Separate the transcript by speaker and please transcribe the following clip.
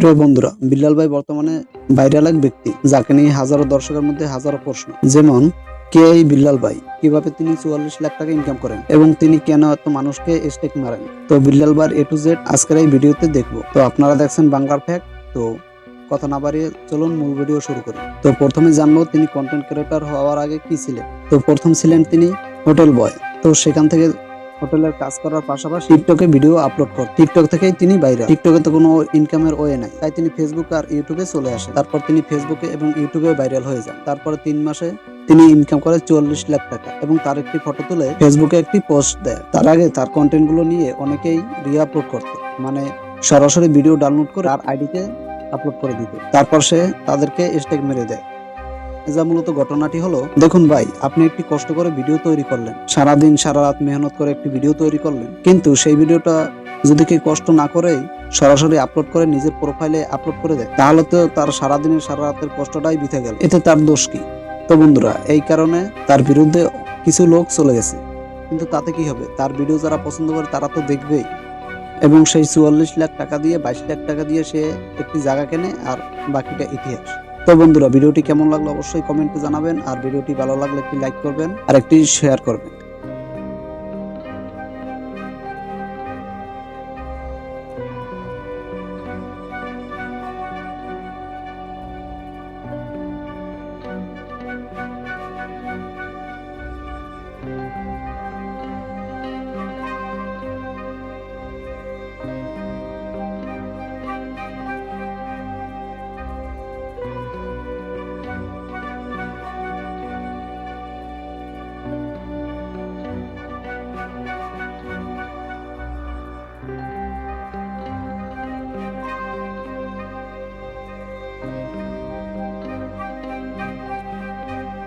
Speaker 1: প্রিয় বন্ধুরা, বিল্লাল ভাই বর্তমানে ভাইরাল এক ব্যক্তি, যাকে নিয়ে হাজারো দর্শকের মধ্যে হাজারো প্রশ্ন। যেমন, কে এই বিল্লাল ভাই? কীভাবে তিনি চুয়াল্লিশ লাখ টাকা ইনকাম করেন? এবং তিনি কেন এত মানুষকে স্টেক মারেন? তো বিল্লাল ভাই এ টু জেড আজকের এই ভিডিওতে দেখব। তো আপনারা দেখছেন বাংলার ফ্যাক্ট তো কথা না বাড়িয়ে চলুন মূল ভিডিও শুরু করি। তো প্রথমে জানব তিনি কন্টেন্ট ক্রিয়েটর হওয়ার আগে কি ছিলেন? তো প্রথম ছিলেন তিনি হোটেল বয়। তো সেখান থেকে হোটেলের কাজ করার পাশাপাশি টিকটকে ভিডিও আপলোড করেন টিকটক থেকেই তিনি বাইরে। টিকটকে তো কোনো ইনকামের ওয়ে নাই। তাই তিনি ফেসবুক আর ইউটিউবে চলে আসেন। তারপর তিনি ফেসবুকে এবং ইউটিউবে ভাইরাল হয়ে যান। তারপরে তিন মাসে তিনি ইনকাম করে চুয়াল্লিশ লাখ টাকা এবং তার একটি ফটো তুলে ফেসবুকে একটি পোস্ট দেয়। তার আগে তার কন্টেন্টগুলো নিয়ে অনেকেই রি আপলোড করতে। মানে সরাসরি ভিডিও ডাউনলোড করে আর আইডিতে আপলোড করে দিত। তারপর সে তাদেরকে স্টেক মেরে দেয়। যা মূলত ঘটনাটি হলো, দেখুন ভাই, আপনি একটি কষ্ট করে ভিডিও তৈরি করলেন। সারাদিন সারা রাত মেহনত করে একটি ভিডিও তৈরি করলেন। কিন্তু সেই ভিডিওটা যদি কেউ কষ্ট না করেই সরাসরি আপলোড করে নিজের প্রোফাইলে আপলোড করে দেয়, তাহলে তো তার সারাদিনের সারা রাতের কষ্টটাই বিথে গেল। এতে তার দোষ কি? তো বন্ধুরা, এই কারণে তার বিরুদ্ধে কিছু লোক চলে গেছে। কিন্তু তাতে কি হবে? তার ভিডিও যারা পছন্দ করে তারা তো দেখবেই। এবং সেই চুয়াল্লিশ লাখ টাকা দিয়ে, বাইশ লাখ টাকা দিয়ে সে একটি জায়গা কেনে আর বাকিটা ইতিহাস। তো বন্ধুরা, ভিডিওটি কেমন লাগল অবশ্যই কমেন্টে জানাবেন, আর ভিডিওটি ভালো লাগলে একটি লাইক করবেন, আর একটি শেয়ার করবেন।